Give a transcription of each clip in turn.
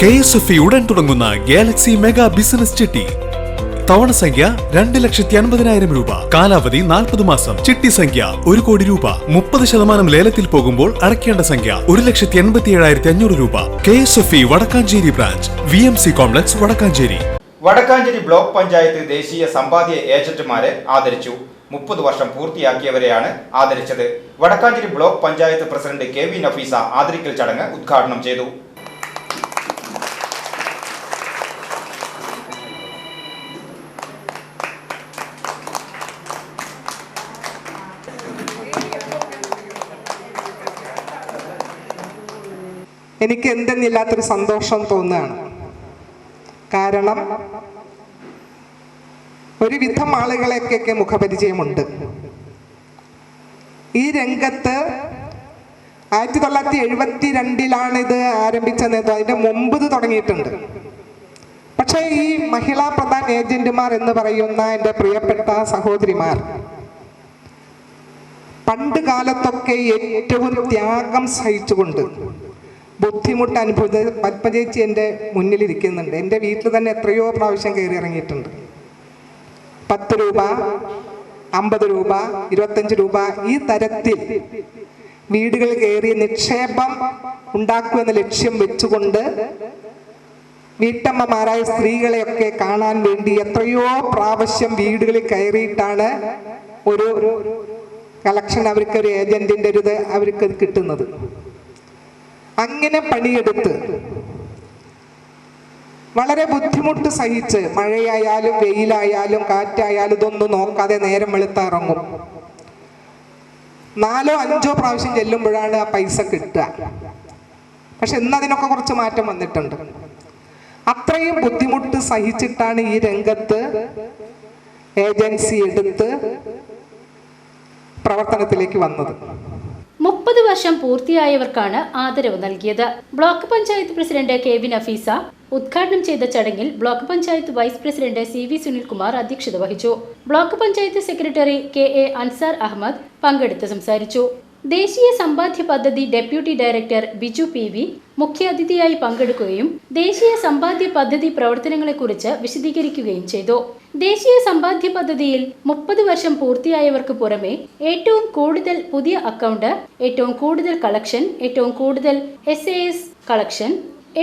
K S F ഉടൻ തുടങ്ങുന്ന Galaxy mega business ചിട്ടി. തവണ സംഖ്യ രണ്ട് ലക്ഷത്തി അൻപതിനായിരം രൂപ. കാലാവധി നാൽപ്പത് മാസം. ചിട്ടി സംഖ്യ ഒരു കോടി രൂപ. മുപ്പത് ശതമാനം ലേലത്തിൽ പോകുമ്പോൾ അടയ്ക്കേണ്ട സംഖ്യ ഒരു ലക്ഷത്തി എൺപത്തി ഏഴായിരത്തി അഞ്ഞൂറ് രൂപ. K S F E Vadakkanchery branch. V M C complex Vadakkanchery. Vadakkanchery block panchayat ദേശീയ സമ്പാദ്യ ഏജന്റുമാരെ ആദരിച്ചു. മുപ്പത് വർഷം പൂർത്തിയാക്കിയവരെയാണ് ആദരിച്ചത്. Vadakkanchery block panchayat president K V Nafeesa ആദരിക്കൽ ചടങ്ങ് ഉദ്ഘാടനം ചെയ്തു. എനിക്ക് എന്തെന്നില്ലാത്തൊരു സന്തോഷം തോന്നുകയാണ്. കാരണം ഒരുവിധം ആളുകളെയൊക്കെ മുഖപരിചയമുണ്ട്. ഈ രംഗത്ത് ആയിരത്തി തൊള്ളായിരത്തി എഴുപത്തി രണ്ടിലാണ് ഇത് ആരംഭിച്ചത് അതിന്റെ മുമ്പ് തുടങ്ങിയിട്ടുണ്ട്. പക്ഷേ ഈ മഹിളാ പ്രധാൻ ഏജന്റുമാർ എന്ന് പറയുന്ന എന്റെ പ്രിയപ്പെട്ട സഹോദരിമാർ പണ്ട് കാലത്തൊക്കെ ഏറ്റവും ത്യാഗം സഹിച്ചുകൊണ്ട് ബുദ്ധിമുട്ട് അനുഭവിച്ചത് പത്മചേച്ചി എന്റെ മുന്നിലിരിക്കുന്നുണ്ട്. എന്റെ വീട്ടിൽ തന്നെ എത്രയോ പ്രാവശ്യം കയറി ഇറങ്ങിയിട്ടുണ്ട്. പത്ത് രൂപ അമ്പത് രൂപ ഇരുപത്തഞ്ച് രൂപ ഈ തരത്തിൽ വീടുകൾ കയറി നിക്ഷേപം ഉണ്ടാക്കുമെന്ന ലക്ഷ്യം വെച്ചുകൊണ്ട് വീട്ടമ്മമാരായ സ്ത്രീകളെയൊക്കെ കാണാൻ വേണ്ടി എത്രയോ പ്രാവശ്യം വീടുകളിൽ കയറിയിട്ടാണ് ഒരു കളക്ഷൻ അവർക്ക് ഒരു ഏജന്റിന്റെ ഒരു ഇത് അവർക്ക് കിട്ടുന്നത്. അങ്ങനെ പണിയെടുത്ത് വളരെ ബുദ്ധിമുട്ട് സഹിച്ച് മഴയായാലും വെയിലായാലും കാറ്റായാലും ഇതൊന്നും നോക്കാതെ നേരം വെളുത്തിറങ്ങും നാലോ അഞ്ചോ പ്രാവശ്യം ചെല്ലുമ്പോഴാണ് ആ പൈസ കിട്ടുക. പക്ഷെ ഇന്ന് അതിനൊക്കെ കുറച്ച് മാറ്റം വന്നിട്ടുണ്ട്. അത്രയും ബുദ്ധിമുട്ട് സഹിച്ചിട്ടാണ് ഈ രംഗത്ത് ഏജൻസി എടുത്ത് പ്രവർത്തനത്തിലേക്ക് വന്നത്. മുപ്പത് വർഷം പൂർത്തിയായവർക്കാണ് ആദരവ് നൽകിയത്. Block panchayat president K V Nafeesa ഉദ്ഘാടനം ചെയ്ത ചടങ്ങിൽ block panchayat vice president C V Sunilkumar അധ്യക്ഷത വഹിച്ചു. Block panchayat secretary K A Ansar Ahammed പങ്കെടുത്ത് സംസാരിച്ചു. ദേശീയ സമ്പാദ്യ പദ്ധതി deputy director Biju P V മുഖ്യാതിഥിയായി പങ്കെടുക്കുകയും ദേശീയ സമ്പാദ്യ പദ്ധതി പ്രവർത്തനങ്ങളെക്കുറിച്ച് വിശദീകരിക്കുകയും ചെയ്തു. ദേശീയ സമ്പാദ്യ പദ്ധതിയിൽ മുപ്പത് വർഷം പൂർത്തിയായവർക്ക് പുറമെ ഏറ്റവും കൂടുതൽ പുതിയ അക്കൗണ്ട് ഏറ്റവും കൂടുതൽ കളക്ഷൻ ഏറ്റവും കൂടുതൽ എസ് എ എസ് കളക്ഷൻ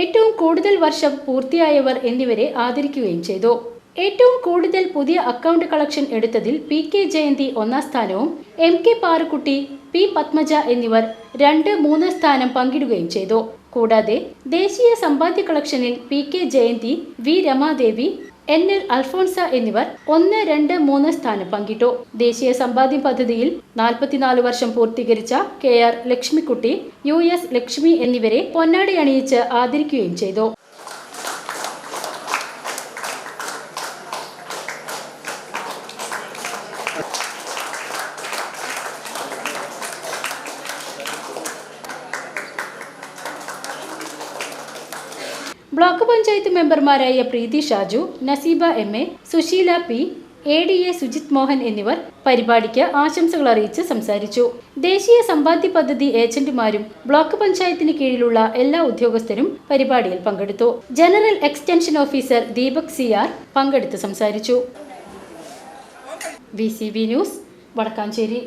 ഏറ്റവും കൂടുതൽ വർഷം പൂർത്തിയായവർ എന്നിവരെ ആദരിക്കുകയും ചെയ്തു. ഏറ്റവും കൂടുതൽ പുതിയ അക്കൗണ്ട് കളക്ഷൻ എടുത്തതിൽ പി കെ ജയന്തി ഒന്നാം സ്ഥാനവും M K Parukkutty P Padmaja എന്നിവർ രണ്ട് മൂന്ന് സ്ഥാനം പങ്കിടുകയും ചെയ്തു. കൂടാതെ ദേശീയ സമ്പാദ്യ കളക്ഷനിൽ P K Jayanthi V Ramadevi N L Alphonsa എന്നിവർ ഒന്ന് രണ്ട് മൂന്ന് സ്ഥാനം പങ്കിട്ടു. ദേശീയ സമ്പാദ്യ പദ്ധതിയിൽ നാൽപ്പത്തിനാല് വർഷം പൂർത്തീകരിച്ച K R Lakshmikutty U S Lakshmi എന്നിവരെ പൊന്നാടി അണിയിച്ച് ആദരിക്കുകയും ചെയ്തു. ബ്ലോക്ക് പഞ്ചായത്ത് മെമ്പർമാരായ Preethi Shaju Naseeba M A Susheela P A D A Sujith Mohan എന്നിവർ പരിപാടിക്ക് ആശംസകൾ അറിയിച്ച് സംസാരിച്ചു. ദേശീയ സമ്പാദ്യ പദ്ധതി ഏജന്റുമാരും ബ്ലോക്ക് പഞ്ചായത്തിന് കീഴിലുള്ള എല്ലാ ഉദ്യോഗസ്ഥരും പരിപാടിയിൽ പങ്കെടുത്തു. General extension officer Deepak C R പങ്കെടുത്ത് സംസാരിച്ചു. V news Vadakkanchery.